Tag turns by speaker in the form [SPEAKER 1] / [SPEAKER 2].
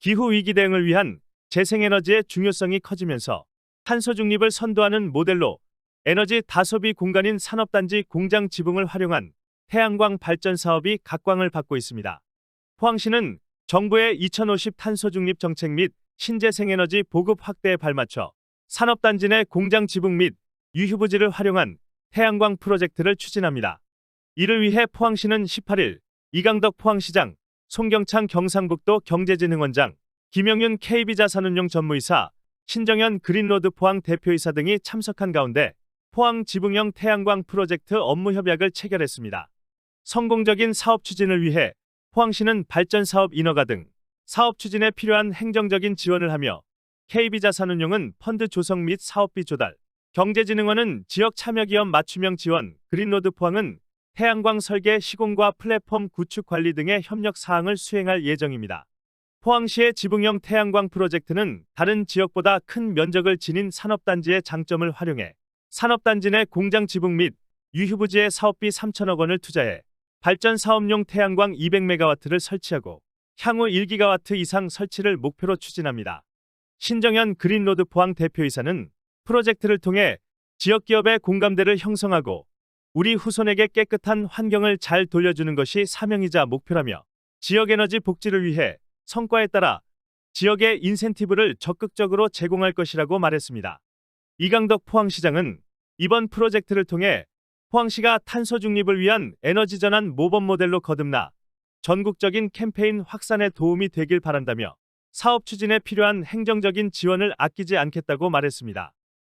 [SPEAKER 1] 기후 위기 대응을 위한 재생에너지의 중요성이 커지면서 탄소 중립을 선도하는 모델로 에너지 다소비 공간인 산업단지 공장 지붕을 활용한 태양광 발전 사업이 각광을 받고 있습니다. 포항시는 정부의 2050 탄소 중립 정책 및 신재생에너지 보급 확대에 발맞춰 산업단지 내 공장 지붕 및 유휴부지를 활용한 태양광 프로젝트를 추진합니다. 이를 위해 포항시는 18일 이강덕 포항시장, 송경창 경상북도 경제진흥원장, 김영윤 KB자산운용 전무이사, 신정현 그린로드 포항 대표이사 등이 참석한 가운데 포항 지붕형 태양광 프로젝트 업무 협약을 체결했습니다. 성공적인 사업 추진을 위해 포항시는 발전 사업 인허가 등 사업 추진에 필요한 행정적인 지원을 하며 KB자산운용은 펀드 조성 및 사업비 조달, 경제진흥원은 지역 참여기업 맞춤형 지원, 그린로드 포항은 태양광 설계 시공과 플랫폼 구축 관리 등의 협력 사항을 수행할 예정입니다. 포항시의 지붕형 태양광 프로젝트는 다른 지역보다 큰 면적을 지닌 산업단지의 장점을 활용해 산업단지 내 공장 지붕 및 유휴부지에 사업비 3천억 원을 투자해 발전 사업용 태양광 200메가와트를 설치하고 향후 1기가와트 이상 설치를 목표로 추진합니다. 신정현 그린로드 포항 대표이사는 프로젝트를 통해 지역 기업의 공감대를 형성하고 우리 후손에게 깨끗한 환경을 잘 돌려주는 것이 사명이자 목표라며 지역 에너지 복지를 위해 성과에 따라 지역의 인센티브를 적극적으로 제공할 것이라고 말했습니다. 이강덕 포항시장은 이번 프로젝트를 통해 포항시가 탄소 중립을 위한 에너지 전환 모범 모델로 거듭나 전국적인 캠페인 확산에 도움이 되길 바란다며 사업 추진에 필요한 행정적인 지원을 아끼지 않겠다고 말했습니다.